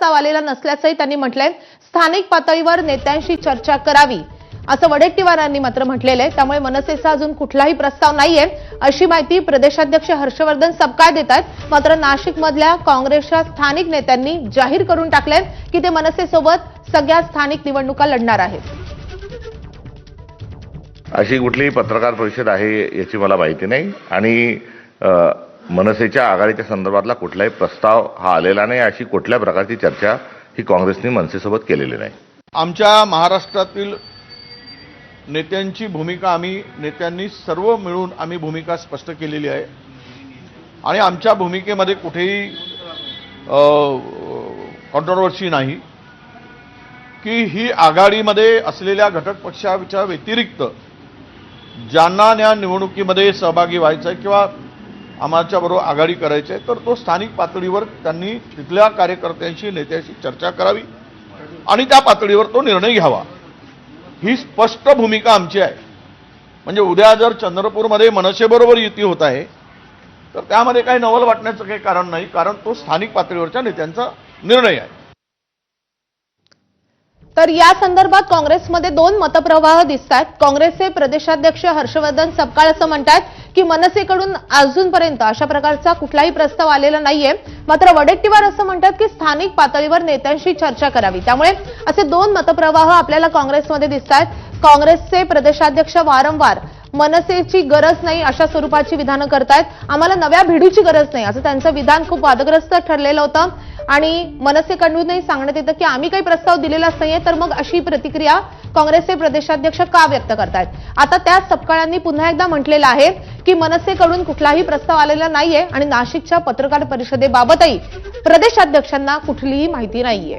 प्रस्ताव आलेला नसल्याचंही त्यांनी म्हटलंय. स्थानिक पातळीवर नेत्यांशी चर्चा करावी असं वडेट्टीवारांनी मात्र म्हटलेलं आहे. त्यामुळे मनसेचा अजून कुठलाही प्रस्ताव नाहीये. अशी माहिती प्रदेशाध्यक्ष हर्षवर्धन सपकाळ देत आहेत मात्र नाशिकमधल्या काँग्रेसच्या स्थानिक नेत्यांनी जाहीर करून टाकलंय की ते मनसेसोबत सगळ्या स्थानिक निवडणुका लढणार आहेत. अशी कुठलीही पत्रकार परिषद आहे याची मला माहिती नाही. आणि मनसेच्या आघाडीच्या संदर्भातला कुठलाही प्रस्ताव हा आलेला नाही. अशी कुठल्या प्रकारची चर्चा ही काँग्रेसने मनसेसोबत केलेली नाही. आमच्या महाराष्ट्रातील नेत्यांची भूमिका आम्ही नेत्यांनी सर्व मिळून आम्ही भूमिका स्पष्ट केलेली आहे. आणि आमच्या भूमिकेमध्ये कुठेही कॉन्ट्रोवर्सी नाही. की ही आघाडीमध्ये असलेल्या घटक पक्षाच्या व्यतिरिक्त ज्यांना या निवडणुकीमध्ये सहभागी व्हायचं आहे किंवा आम्हाच्याबरोबर आघाडी करायची आहे तर तो स्थानिक पातळीवर त्यांनी तिथल्या कार्यकर्त्यांशी नेत्याशी चर्चा करावी आणि त्या पातळीवर तो निर्णय घ्यावा. ही स्पष्ट भूमिका आमची आहे. म्हणजे उद्या जर चंद्रपूरमध्ये मनसेबरोबर युती होत आहे तर त्यामध्ये काही नवल वाटण्याचं काही कारण नाही कारण तो स्थानिक पातळीवरच्या नेत्यांचा निर्णय आहे. तर या संदर्भात काँग्रेसमध्ये दोन मतप्रवाह दिसत आहेत काँग्रेसचे प्रदेशाध्यक्ष हर्षवर्धन सपकाळ असं म्हणतात की मनसेकडून अजूनपर्यंत अशा प्रकारचा कुठलाही प्रस्ताव आलेला नाहीये. मात्र वडेट्टीवार असं म्हणतात की स्थानिक पातळीवर नेत्यांशी चर्चा करावी. त्यामुळे असे दोन मतप्रवाह आपल्याला काँग्रेसमध्ये दिसत आहेत काँग्रेसचे प्रदेशाध्यक्ष वारंवार मनसेची गरज नाही अशा स्वरूपाची विधानं करतायत. आम्हाला नव्या भिडूची गरज नाही असं त्यांचं विधान खूप वादग्रस्त ठरलेलं होतं. आणि मनसेकडूनही सांगण्यात येतं की आम्ही काही प्रस्ताव दिलेलाच नाहीये तर मग अशी प्रतिक्रिया काँग्रेसचे प्रदेशाध्यक्ष का व्यक्त करतायत? आता त्याच सपकाळांनी पुन्हा एकदा म्हटलेलं आहे की मनसेकडून कुठलाही प्रस्ताव आलेला नाहीये आणि नाशिकच्या पत्रकार परिषदेबाबतही प्रदेशाध्यक्षांना कुठलीही माहिती नाहीये.